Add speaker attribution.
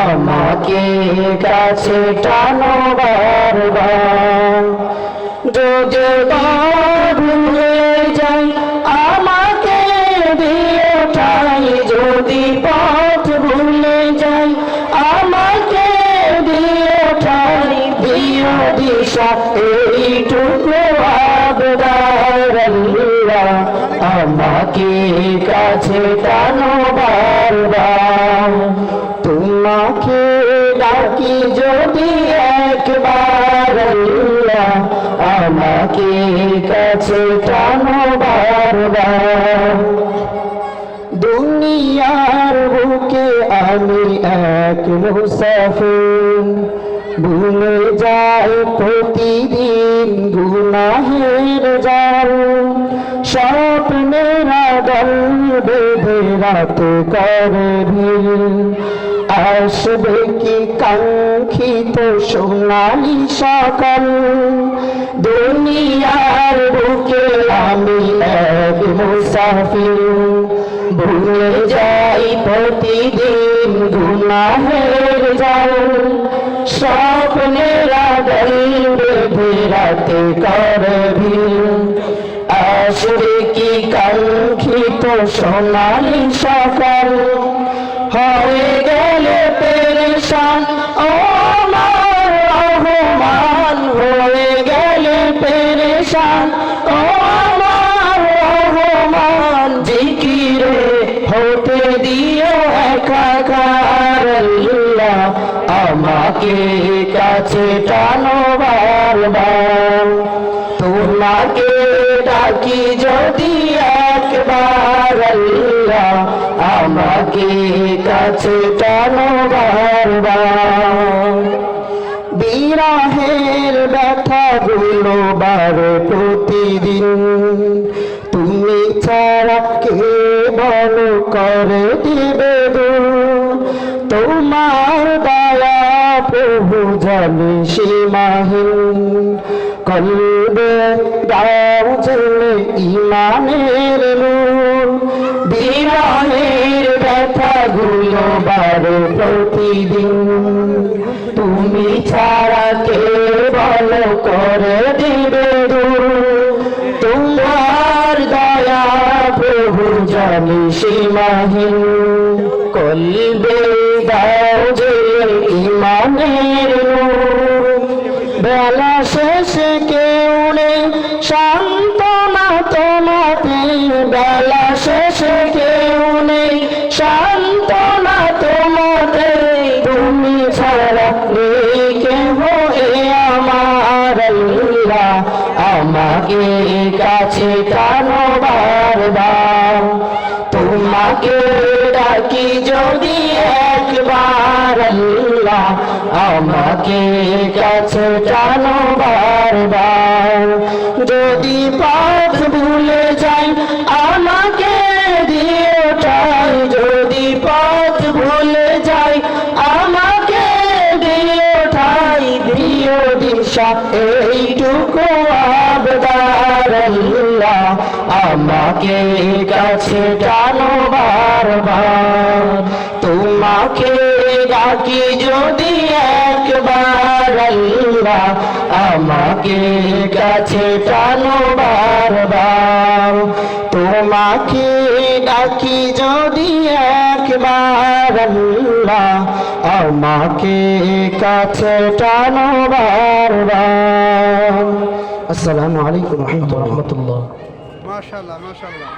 Speaker 1: আমাকে কাছে টানো বারবার। যদি ভুলে যাই আমাকে দিও ঠাই যদি পথ ভুলে যাই আমাকে দিও ঠাই দিও দিশা, এইটুকু আমাকে কাছে টানো বারবার। আমাকে কাছে টানো বারবার দুনিয়ার বুকে আমি এক মুসাফির। ভুলে যাই প্রতিদিন গুনাহের জাল। স্বপ্নেরা দল বেঁধে রাত করে ভিড়। আসবে কি কাঙ্ক্ষিত সোনালি সকাল। দুনিয়ার বুকে আমি এক মুসাফির। ভুলে যাই প্রতিদিন গুনাহের যাও স্বপ্নের বেঁধে রাতে করে ভিড়। আসবে কি কাঙ্ক্ষিত সোনালি সকাল। গেলে পেরেশান ও আমার রহমান হয়ে গেলে পেরেশান। ও আমার রহমান জিকিরে হতে দিও একাকার আল্লাহ। আমাকে কাছে টানো বারবার। তোমাকে ডাকি যদি আমাকে কাছে টানো বারবার। বিরাহের ব্যথা গুলো বারে প্রতিদিন। তুমি ছাড়া কে বল করে দিবে তোমার দয়া প্রভু জানি সীমাহীন। কলবে দাও জেলে ইমানের নূর। বিরাহের বারে প্রতিদিন। তুমি ছাড়া কে বল করে দিবে তোমার দয়া প্রভু জানি সীমাহীন। কলবে দাও যে ইমানের নূর। বেলা শেষে কেউ নেই শান্তনা তোমাতে। বেলা কেহ এ আমার আল্লাহ? আমাকে কাছে টানো বারবার। তোমাকে ডাকি যদি একবার আল্লাহ, আমাকে কাছে টানো বারবার। যদি পথ ভুলে যাই এইটুকু আবদার আল্লাহ আমাকে কাছে টানো বারবার তোমাকে ডাকি যদি একবার আল্লাহ আমাকে কাছে টানো বারবার তোমাকে ডাকি যদি একবার আল্লাহ আমাকে কাছে টানো বারবার। আসসালামু আলাইকুম রহমতুল্লাহ।
Speaker 2: মাশাআল্লাহ মাশাল্লাহ